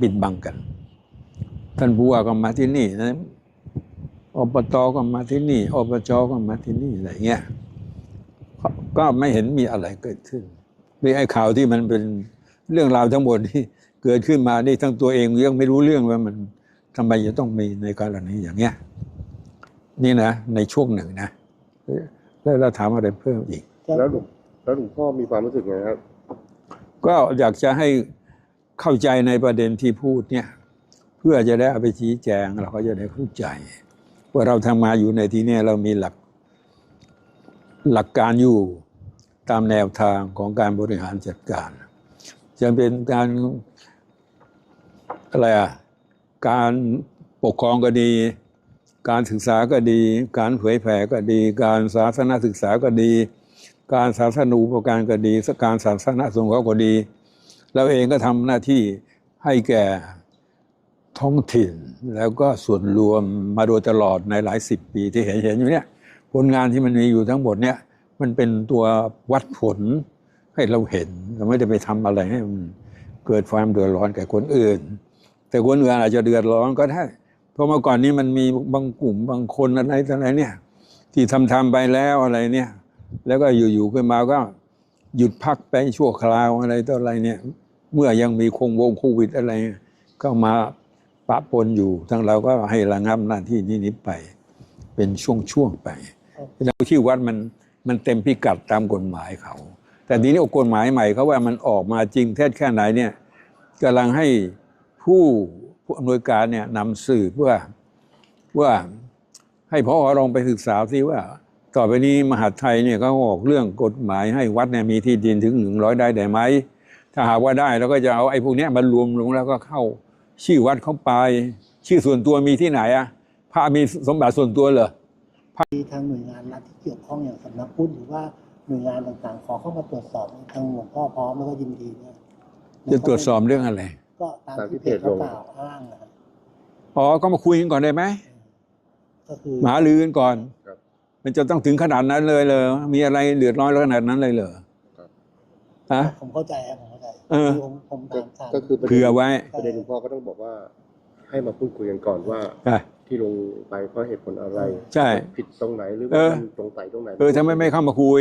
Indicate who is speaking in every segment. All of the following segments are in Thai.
Speaker 1: ปิดบังกัน ท่านผู้ว่าก็มาที่นี่นะอบตก็มาที่นี่อบจก็มาที่นี่อะไรเงี้ยก็ก็ไม่เห็นมีอะไรเกิดขึ้นมีไอ้ข่าวที่มันเป็นเรื่องราวทั้งหมดที่เกิดขึ้นมานี่ทั้งตัวเองยังไม่รู้เรื่องว่ามันทำไมจะต้องมีในกรณีอย่างเงี้ยนี่นะ ในช่วงหนึ่งนะแล้วเราถามอะไรเพิ่มอีก
Speaker 2: แล้วหลวงแล้วหลวงพ่อมีความรู้สึกไงครับ
Speaker 1: ก็อยากจะให้ เข้าใจในประเด็นที่พูดเนี่ยเพื่อจะได้เอาไปชี้แจงเราก็จะได้เข้าใจว่าเราทำมาอยู่ในที่นี่ยเรามีหลักหลักการอยู่ตามแนวทางของการบริหารจัดการจะเป็นการอะไรอะการปกครองก็ดี การศึกษาก็ดี การเผยแผ่ก็ดี การศาสนาศึกษาก็ดี การศาสนูปการก็ดี การศาสนาสงเคราะห์ก็ดี เราเองก็ทำหน้าที่ให้แก่ท้องถิ่น แล้วก็ส่วนรวมมาโดยตลอดในหลายสิบปีที่เห็นเห็นอยู่เนี่ยผลงานที่มันมีอยู่ทั้งหมดเนี่ยมันเป็นตัววัดผลให้เราเห็นเราไม่ได้ไปทำอะไรให้มันเกิดความเดือดร้อนแก่คนอื่น แต่คนอื่นอาจจะเดือดร้อนก็ได้เพราะเมื่อก่อนนี้มันมีบางกลุ่มบางคนอะไรต่ออะไรเนี่ยที่ทำทำไปแล้วอะไรเนี่ยแล้วก็อยู่ๆขึ้นมาก็หยุดพักไปชั่วคราวอะไรต่ออะไรเนี่ย เมื่อยังมีคงวงโควิดอะไร ก็มาปะปนอยู่ทั้งเราก็ให้ระงับหน้าที่นี้นี้ไป เป็นช่วงๆไปแล้วที่วัดมันมันเต็มพิกัดตามกฎหมายเขา แต่ทีนี้กฎหมายใหม่เขาว่ามันออกมาจริงเท็จแค่ไหนเนี่ยกำลังให้ผู้ผู้อำนวยการเนี่ยนำสื่อเพื่อว่าให้พ่อลองไปศึกษาซิว่า ต่อไปนี้มหาไทยเนี่ยเขาออกเรื่องกฎหมายให้วัดเนี่ยมีที่ดินถึงหนึ่งร้อยได้ได้ไหม ถ้าหากว่าได้เราก็จะเอาไอ้พวกเนี้ยมารวมลงแล้วก็เข้าชื่อวัดเข้าไป ชื่อส่วนตัวมีที่ไหนอะพระมีสมบัติส่วนตัวเหรอ
Speaker 3: มีทางหน่วยงานรัฐที่เกี่ยวข้องอย่างสำนักพุทธหรือว่าหน่วยงานต่างๆ ขอเข้ามาตรวจสอบทางหลวงพ่อพร้อมแล้วก็ยินดีเนี่ย
Speaker 1: จะตรวจสอบเรื่องอะไร
Speaker 3: ก็ตามที่เพจเขากล่าวอ้างนะครับ
Speaker 1: อ๋อก็มาคุยกันก่อนได้ไหม
Speaker 3: ก็คือ
Speaker 1: หมาลือกันก่อน
Speaker 2: ครับ
Speaker 1: มันจะต้องถึงขนาดนั้นเลยเลยมีอะไรเดือดร้อนขนาดนั้นเลยเหรอฮะ
Speaker 3: ผมเข้าใจครับผม เข้าใจ
Speaker 1: เออ
Speaker 3: คือผมผมตามทาง
Speaker 2: ก็คือประเด็น
Speaker 1: เผื่อไว้
Speaker 2: ประเด็นหลวงพ่อก็ต้องบอกว่า ให้มาพูดคุยกันก่อนว่า
Speaker 1: ใช่
Speaker 2: ที่ลงไปเพราะเหตุผลอะไร
Speaker 1: ใช่
Speaker 2: ผิดตรงไหนหรือ
Speaker 1: เอ
Speaker 2: ว่า
Speaker 1: อ
Speaker 2: มันตรงใส่ตรงไหน
Speaker 1: เออทำไมไม่เข้ามาคุย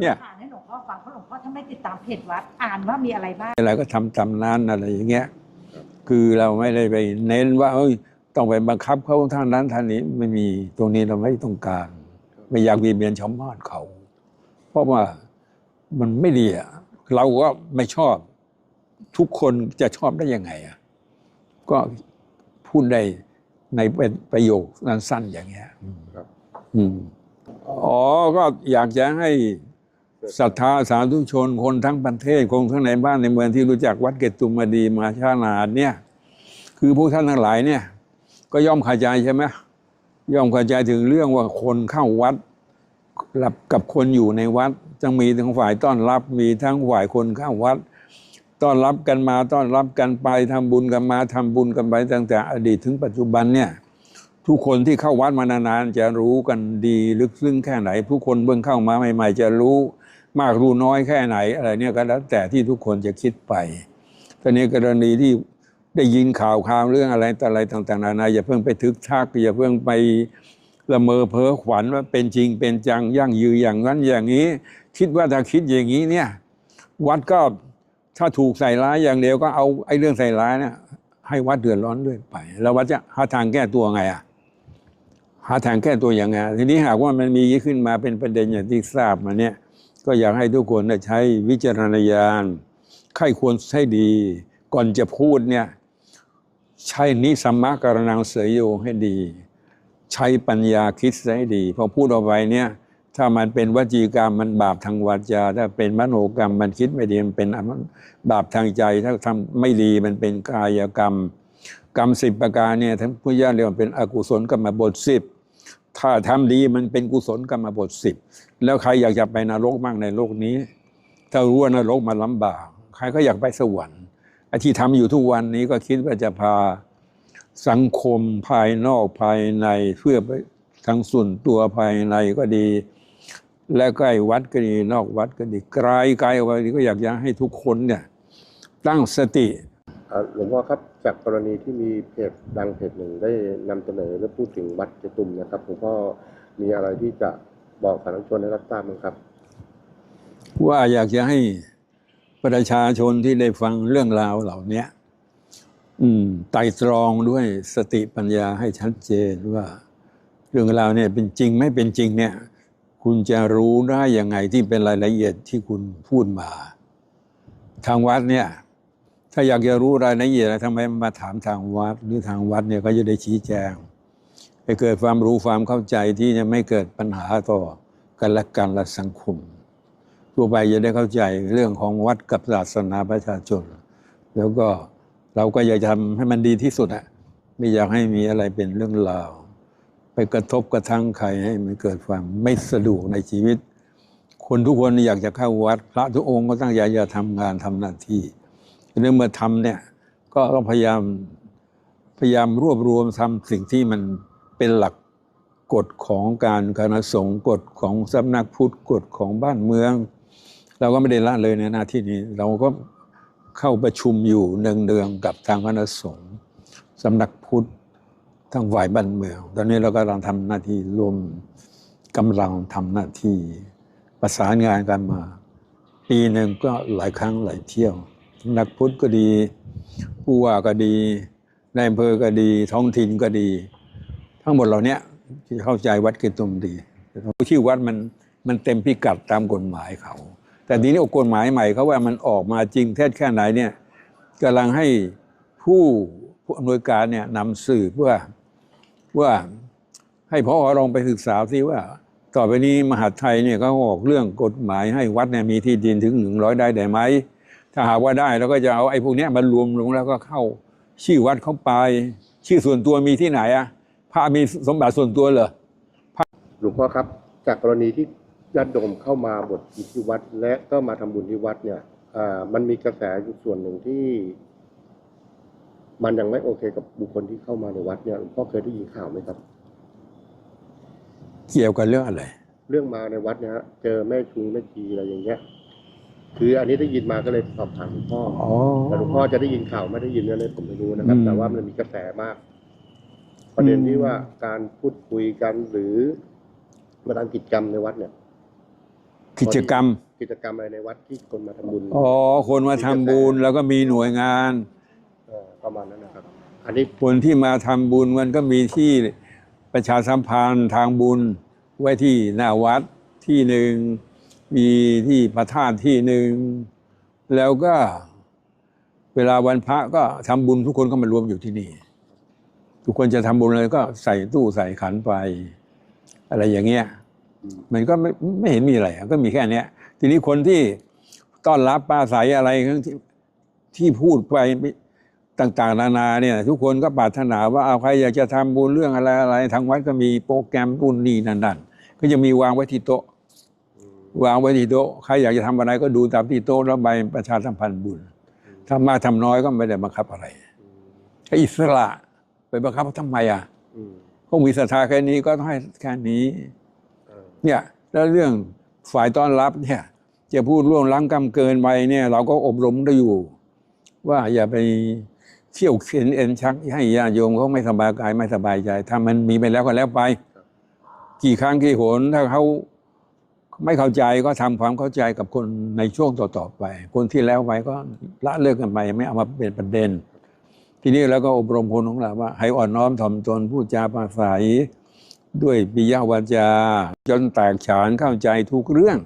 Speaker 1: เนี่ย
Speaker 4: อ่านให้หลวงพ่อฟังเพราะหลวงพ่อถ้าไม่ติดตามเพจวัด อ่านว่ามีอะไรบ้าง
Speaker 1: อะไรก็ทำตามนั้นอะไรอย่างเงี้ย คือเราไม่ได้ไปเน้นว่าเอ้ยต้องไปบังคับเขาท่านนั้นท่านนี้ไม่มีตรงนี้เราไม่ต้องการ ไม่อยากบีบเบียนชาวบ้านเขา เพราะว่ามันไม่ดีอะเราก็ไม่ชอบ ทุกคนจะชอบได้ยังไงอะก็พูดได้ในเป็นประโยคสั้นๆอย่างเงี้ยอืม
Speaker 2: ครับ
Speaker 1: อืมอ๋อก็อยากจะให้ศรัทธาสาธุชนคนทั้งประเทศคนทั้งในบ้านในเมืองที่รู้จักวัดเกตุมดีมาชานาดเนี่ย คือพวกท่านทั้งหลายเนี่ย ก็ย่อมเข้าใจใช่ไหมย่อมเข้าใจถึงเรื่องว่าคนเข้าวัดรับกับคนอยู่ในวัดจะมีทั้งฝ่ายต้อนรับมีทั้งฝ่ายคนเข้าวัด ต้อนรับกันมาต้อนรับกันไปทำบุญกันมาทำบุญกันไปตั้งแต่อดีตถึงปัจจุบันเนี่ยทุกคนที่เข้าวัดมานานๆจะรู้กันดีลึกซึ้งแค่ไหน ผู้คนเบิ่งเข้ามาใหม่ๆ จะรู้มากรู้น้อยแค่ไหนอะไรเนี่ยก็แล้วแต่ที่ทุกคนจะคิดไปตอนนี้กรณีที่ได้ยินข่าวข่าวเรื่องอะไรต่ออะไรต่างๆนานาอย่าเพิ่งไปทึกทักอย่าเพิ่งไปละเมอเพ้อขวัญว่าเป็นจริงเป็นจังยั่งยืนอย่างนั้นอย่างนี้ คิดว่าถ้าคิดอย่างนี้เนี่ยวัดก็ ถ้าถูกใส่ร้ายอย่างเดียวก็เอาไอ้เรื่องใส่ร้ายเนี่ยให้วัดเดือดร้อนด้วยไป แล้ววัดจะหาทางแก้ตัวไงอะหาทางแก้ตัวอย่างไงทีนี้หากว่ามันมีขึ้นมาเป็นประเด็นอย่างที่ทราบมาเนี่ย ก็อยากให้ทุกคนใช้วิจารณญาณใครควรให้ดี ก่อนจะพูดเนี่ยใช้นิสัมมะการนังเสยโยให้ดี ใช้ปัญญาคิดให้ดี พอพูดออกไปเนี่ย ถ้ามันเป็นวจีกรรมมันบาปทางวาจา ถ้าเป็นมโนกรรมมันคิดไม่ดีมันเป็นบาปทางใจ ถ้าทำไม่ดีมันเป็นกายกรรม กรรมสิบประการเนี่ยท่านพุทธเจ้าเรียกว่าเป็นอกุศลกรรมบทสิบถ้าทำดีมันเป็นกุศลกรรมบทสิบแล้วใครอยากจะไปนรกบ้างในโลกนี้ ถ้ารู้ว่านรกมันลำบากใครก็อยากไปสวรรค์ไอ้ที่ทำอยู่ทุกวันนี้ก็คิดว่าจะพาสังคมภายนอกภายในเพื่อไปทั้งส่วนตัวภายในก็ดี และใกล้วัดก็ดีนอกวัดก็ดีไกลไกลออกไปก็อยากจะให้ทุกคนเนี่ยตั้งสติ
Speaker 2: อ่าหลวงพ่อครับจากกรณีที่มีเพจดังเพจหนึ่งได้นำเสนอและพูดถึงวัดเจตุมนะครับหลวงพ่อมีอะไรที่จะบอกสาธารณชนให้รับทราบไหมครับ
Speaker 1: ว่าอยากจะให้ประชาชนที่ได้ฟังเรื่องราวเหล่าเนี้ยอืมไตรตรองด้วยสติปัญญาให้ชัดเจนว่า เรื่องราวเนี่ยเป็นจริงไม่เป็นจริงเนี่ย คุณจะรู้ได้ยังไงที่เป็นรายละเอียดที่คุณพูดมา ทางวัดเนี่ย ถ้าอยากจะรู้รายละเอียดทำไมมาถามทางวัด หรือทางวัดเนี่ยก็จะได้ชี้แจงให้เกิดความรู้ความเข้าใจที่จะไม่เกิดปัญหาต่อกันและกันและสังคมทั่วไปจะได้เข้าใจเรื่องของวัดกับศาสนาประชาชน แล้วก็เราก็อยากจะทำให้มันดีที่สุดอะไม่อยากให้มีอะไรเป็นเรื่องราว ไปกระทบกระทั่งใครให้มันเกิดความไม่สะดวกในชีวิต คนทุกคนอยากจะเข้าวัด พระทุกองค์ก็ตั้งใจจะทำงานทำหน้าที่เรื่อเมื่อทำเนี่ยก็ต้องพยายามพยายามรวบรวมทำสิ่งที่มันเป็นหลักกฎของการคณะสงฆ์กฎของสำนักพุทธกฎของบ้านเมือง เราก็ไม่ได้ละเลยในหน้าที่นี้เราก็เข้าประชุมอยู่เนืองๆกับทางคณะสงฆ์สำนักพุทธ ทั้งฝ่ายบ้านเมือง ตอนนี้เรากำลังทำหน้าที่รวมกำลังทำหน้าที่ประสานงานกันมา ปีหนึ่งก็หลายครั้งหลายเที่ยว นักพุทธก็ดีผู้ว่าก็ดีนายอำเภอก็ดีท้องถิ่นก็ดี ทั้งหมดเหล่านี้ที่เข้าใจวัดเกตุมดีแต่ที่วัดมันมันเต็มพิกัดตามกฎหมายเขา แต่ทีนี้กฎหมายใหม่เขาว่ามันออกมาจริงแท้แค่ไหนเนี่ยกำลังให้ผู้ผู้อำนวยการเนี่ยนำสื่อเพื่อ ว่าให้พอลองไปศึกษาซิว่า ต่อไปนี้มหาดไทยเนี่ยเขาออกเรื่องกฎหมายให้วัดเนี่ยมีที่ดินถึงหนึ่งร้อยได้ได้ไหมถ้าหากว่าได้เราก็จะเอาไอ้พวกเนี้ยมารวมลงแล้วก็เข้าชื่อวัดเข้าไป ชื่อส่วนตัวมีที่ไหนอะพระมีสมบัติส่วนตัวเหรอ
Speaker 2: หลวงพ่อครับ จากกรณีที่ญาติโยมเข้ามาบวชที่วัด และก็มาทำบุญที่วัดเนี่ยมันมีกระแสอยู่ส่วนหนึ่งที่ มันยังไม่โอเคกับบุคคลที่เข้ามาในวัดเนี่ยหลวงพ่อเคยได้ยินข่าวไหมครับ
Speaker 1: เกี่ยวกับเรื่องอะไร
Speaker 2: เรื่องมาในวัดเนี่ยฮะเจอแม่ชูแม่ชีอะไรอย่างเงี้ย คืออันนี้ได้ยินมาก็เลยสอบถามหลวงพ่อ
Speaker 1: อ๋อ
Speaker 2: แต่หลวงพ่อจะได้ยินข่าวไม่ได้ยินอะไรผมไม่รู้นะครับ
Speaker 1: อืม
Speaker 2: แต่ว่ามันมีกระแสมาก ประเด็นที่ว่าการพูดคุยกันหรือมาทำกิจกรรมในวัดเนี่ย
Speaker 1: กิจกรรม
Speaker 2: กิจกรรมอะไรในวัดที่คนมาทำบุญ
Speaker 1: อ๋อ คนมาทำบุญแล้วก็มีหน่วยงาน
Speaker 2: เอ่อ ประมาณนั้นนะครับ อันนี้
Speaker 1: คนที่มาทำบุญมันก็มีที่ประชาสัมพันธ์ทางบุญไว้ที่หน้าวัดที่หนึ่งมีที่พระธาตุที่หนึ่งแล้วก็เวลาวันพระก็ทำบุญทุกคนก็มารวมอยู่ที่นี่ ทุกคนจะทำบุญเลยก็ใส่ตู้ใส่ขันไป อะไรอย่างเงี้ย มันก็ไม่ไม่เห็นมีอะไรอะก็มีแค่เนี้ย ทีนี้คนที่ต้อนรับปลาใสอะไรที่ที่พูดไป ต่างๆ นานาเนี่ยทุกคนก็ปรารถนาว่าเอาใครอยากจะทำบุญเรื่องอะไรอะไรทางวัดก็มีโปรแกรมบุญนี่นั่นนั่นก็จะมีวางไว้ที่โต๊ะวางไว้ที่โต๊ะใครอยากจะทำอะไรก็ดูตามที่โต๊ะแล้วใบประชาสัมพันธ์บุญถ้ามากทำน้อยก็ไม่ได้บังคับอะไรก็อิสระไปบังคับเขาทำไมอะ
Speaker 2: อืม
Speaker 1: เขามีศรัทธาแค่นี้ก็ต้องให้แค่นี้
Speaker 2: เออ
Speaker 1: เนี่ยแล้วเรื่องฝ่ายต้อนรับเนี่ยจะพูดล่วงล้ำกำเกินไปเนี่ย เราก็อบรมได้อยู่ ว่าอย่าไป เที่ยวเข็นเอ็นชักให้ญาติโยมเขาไม่สบายกายไม่สบายใจ ถ้ามันมีไปแล้วก็แล้วไป กี่ครั้งกี่หนถ้าเขาไม่เข้าใจก็ทำความเข้าใจกับคนในช่วงต่อๆไป คนที่แล้วไปก็ละเลิกกันไปไม่เอามาเป็นประเด็น ทีนี้เราก็อบรมคนของเราว่า ให้อ่อนน้อมถ่อมตนพูดจาปราศัยด้วยปิยวาจา จนแตกฉานเข้าใจทุกเรื่อง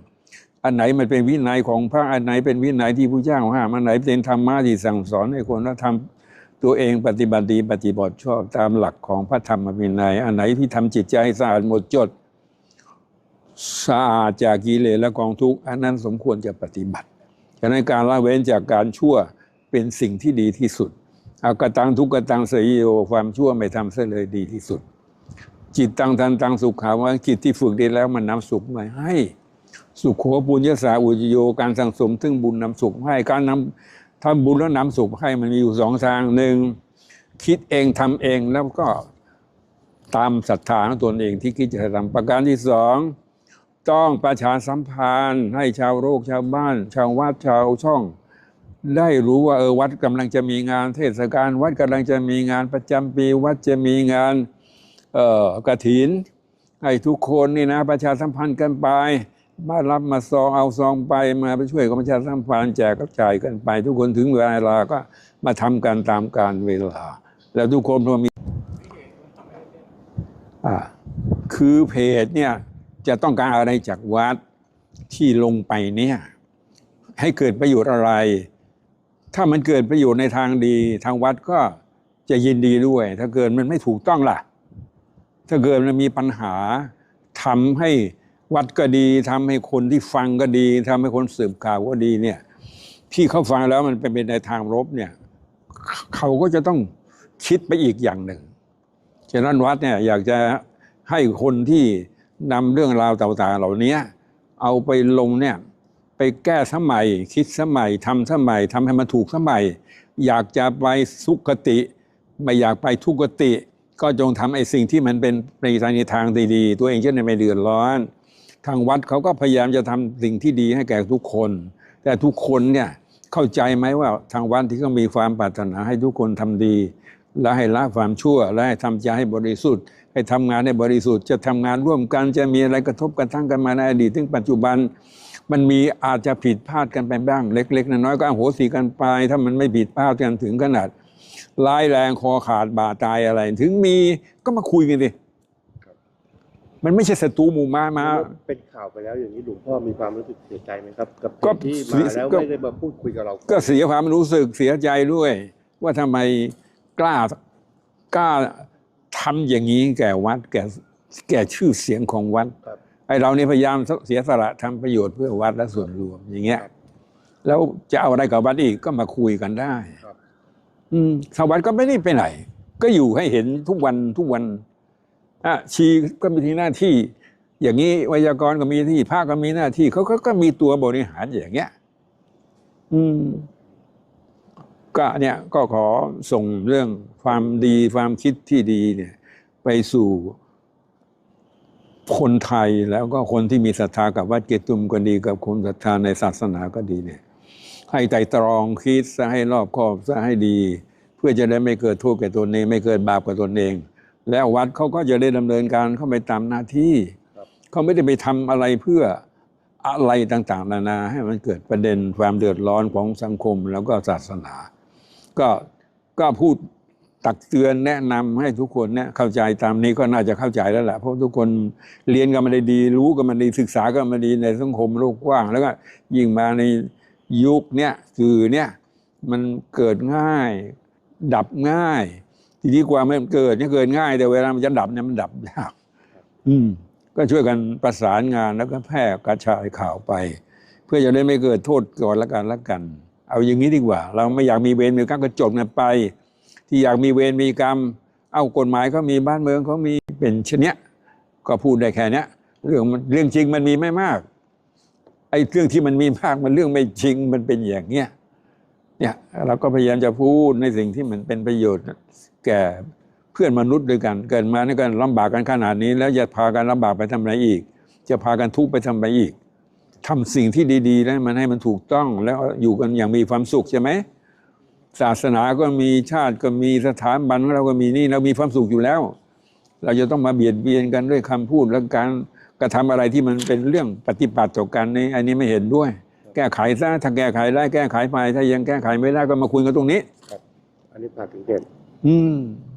Speaker 1: อันไหนมันเป็นวินัยของพระอันไหนเป็นวินัยที่พระเจ้าห้ามอันไหนเป็นธรรมะที่สั่งสอนให้คนว่าทำ ตัวเองปฏิบัติดีปฏิบัติชอบตามหลักของพระธรรมวินัย อันไหนที่ทำจิตใจให้สะอาดหมดจดสะอาดจากกิเลสและกองทุกข์อันนั้นสมควรจะปฏิบัติฉะนั้นการละเว้นจากการชั่วเป็นสิ่งที่ดีที่สุดอากตังทุกขตังสยโยความชั่วไม่ทำเสียเลยดีที่สุด จิตตังทันตังสุขขาว่าจิตที่ฝึกดีแล้วมันนำสุขมาให้ สุขโขปุญญาสาอุจโยการสังสมถึงบุญนำสุขให้การนำ ทำบุญแล้วนำสุขให้มันมีอยู่สองทางหนึ่งคิดเองทำเองแล้วก็ตามศรัทธาของตนเองที่คิดจะทำประการที่สองต้องประชาสัมพันธ์ให้ชาวโลกชาวบ้าน ชาววัดชาวช่อง ได้รู้ว่าเออวัดกำลังจะมีงาน เทศกาลวัดกำลังจะมีงานประจำปีวัดจะมีงานเอ่อกระถิน ให้ทุกคนนี่นะประชาสัมพันธ์กันไป มารับมาซองเอาซองไปมาไปช่วยกับประชาสัมพันธ์แจกกระจายกันไป ทุกคนถึงเวลาก็มาทำกันตามการเวลา แล้วทุกคนพอมีอ่าคือเพจเนี่ยจะต้องการอะไรจากวัดที่ลงไปเนี่ยให้เกิดประโยชน์อะไร ถ้ามันเกิดประโยชน์ในทางดี ทางวัดก็จะยินดีด้วย ถ้าเกิดมันไม่ถูกต้องล่ะ ถ้าเกิดมันมีปัญหาทำให้ วัดก็ดีทำให้คนที่ฟังก็ดีทำให้คนสืบข่าวก็ดีเนี่ย ที่เขาฟังแล้วมันเป็นไปในทางลบเนี่ย เขาก็จะต้องคิดไปอีกอย่างหนึ่งฉะนั้นวัดเนี่ยอยากจะให้คนที่นำเรื่องราวต่างๆเหล่านี้เอาไปลงเนี่ยไปแก้สมัย คิดสมัยทำสมัยทำให้มันถูกสมัย อยากจะไปสุขติ ไม่อยากไปทุกขติ ก็จงทำไอ้สิ่งที่มันเป็นในทางดีๆ ตัวเองจะได้ไม่เดือดร้อน ทางวัดเขาก็พยายามจะทำสิ่งที่ดีให้แก่ทุกคน แต่ทุกคนเนี่ยเข้าใจไหมว่าทางวัดที่เขามีความปรารถนาให้ทุกคนทำดี และให้ละความชั่ว และให้ทำใจให้บริสุทธิ์ ให้ทำงานให้บริสุทธิ์ จะทำงานร่วมกันจะมีอะไรกระทบกระทั่งกันมาในอดีตถึงปัจจุบันมันมีอาจจะผิดพลาดกันไปบ้างเล็ก ๆน้อยๆก็อโหสิกันไป ถ้ามันไม่ผิดพลาดกันถึงขนาดร้ายแรงคอขาดบาดตายอะไร ถึงมีก็มาคุยกันดิ มันไม่ใช่ศัตรูหมู่มามา
Speaker 2: เป็นข่าวไปแล้วอย่างนี้หลวงพ่อมีความรู้สึกเสียใจไหมครับ กับ
Speaker 1: ก็
Speaker 2: ที่
Speaker 1: เสี
Speaker 2: มายแล้ว
Speaker 1: ก็
Speaker 2: ไม่ได้มาพูดคุยกับเรา
Speaker 1: ก็เสียความรู้สึกเสียใจด้วย ว่าทำไมกล้ากล้าทำอย่างนี้แก่วัดแก่แก่ชื่อเสียงของวัด
Speaker 2: ครับ
Speaker 1: ไอเรานี่พยายามเสียสละทำประโยชน์เพื่อวัดและส่วนรวมอย่างเงี้ย
Speaker 2: ครับ
Speaker 1: แล้วจะเอาอะไรกับวัดอีกก็มาคุยกันได้
Speaker 2: ครับ
Speaker 1: อืมชาววัดก็ไม่ได้ไปไหน ก็อยู่ให้เห็นทุกวันทุกวัน อะชีก็มีหน้าที่ อย่างนี้ไวยากรณ์ก็มีที่ภาคก็มีหน้าที่เขาก็ก็มีตัวบริหารอย่างเงี้ย อืม ก็เนี่ยก็ขอส่งเรื่องความดีความคิดที่ดีเนี่ย ไปสู่คนไทยแล้วก็คนที่มีศรัทธากับวัดเกตุมก็ดีกับคนศรัทธาในศาสนาก็ดีเนี่ย ให้ไตรตรองคิดซะให้รอบคอบซะให้ดี เพื่อจะได้ไม่เกิดโทษแก่ตนเอง ไม่เกิดบาปกับตนเอง แล้ววัดเขาก็จะได้ดำเนินการเข้าไปตามหน้าที่
Speaker 2: ครับ
Speaker 1: เขาไม่ได้ไปทำอะไรเพื่ออะไรต่างๆ นานาให้มันเกิดประเด็นความเดือดร้อนของสังคมแล้วก็ศาสนา ก็ก็พูดตักเตือนแนะนำให้ทุกคนเนี่ยเข้าใจตามนี้ก็น่าจะเข้าใจแล้วแหละเพราะทุกคนเรียนกันมาได้ดี รู้กันมาดีศึกษากันมาดีในสังคมโลกกว้าง แล้วก็ยิ่งมาในยุคเนี่ยคือเนี่ยมันเกิดง่าย ดับง่าย ทีนี้กว่ามันเกิดเนี่ยเกิดง่าย แต่เวลามันจะดับเนี่ยมันดับยากอืม ก็ช่วยกันประสานงานแล้วก็แพร่กระจายข่าวไป เพื่อจะได้ไม่เกิดโทษก่อนละกันละกัน เอาอย่างนี้ดีกว่า เราไม่อยากมีเวรมีกรรมก็จบกันไป ที่อยากมีเวรมีกรรม เอากฎหมายเขามีบ้านเมืองเขามีเป็นเช่นเนี้ยก็พูดได้แค่เนี้ยเรื่องมันเรื่องจริงมันมีไม่มากไอ้เรื่องที่มันมีมากมันเรื่องไม่จริงมันเป็นอย่างเนี้ยเนี่ยเราก็พยายามจะพูดในสิ่งที่มันเป็นประโยชน์ แก่เพื่อนมนุษย์ด้วยกัน เกิดมาในกันลำบากกันขนาดนี้ แล้วจะพากันลำบากไปทำอะไรอีก จะพากันทุกข์ไปทำอะไรอีกทำสิ่งที่ดีๆแล้วมันให้มันถูกต้องแล้วอยู่กันอย่างมีความสุขใช่ไหมศาสนาก็มีชาติก็มีสถาบันเราก็มีนี่เรามีความสุขอยู่แล้ว เราจะต้องมาเบียดเบียนกันด้วยคำพูดและการกระทำอะไรที่มันเป็นเรื่องปฏิปัติต่อกันในอันนี้ไม่เห็นด้วย แก้ไขซะถ้าแก้ไขได้แก้ไขไปถ้ายังแก้ไขไม่ได้ก็มาคุยกันตรงนี้
Speaker 2: อันนี้ผ่านถึงเหตุ
Speaker 1: อืม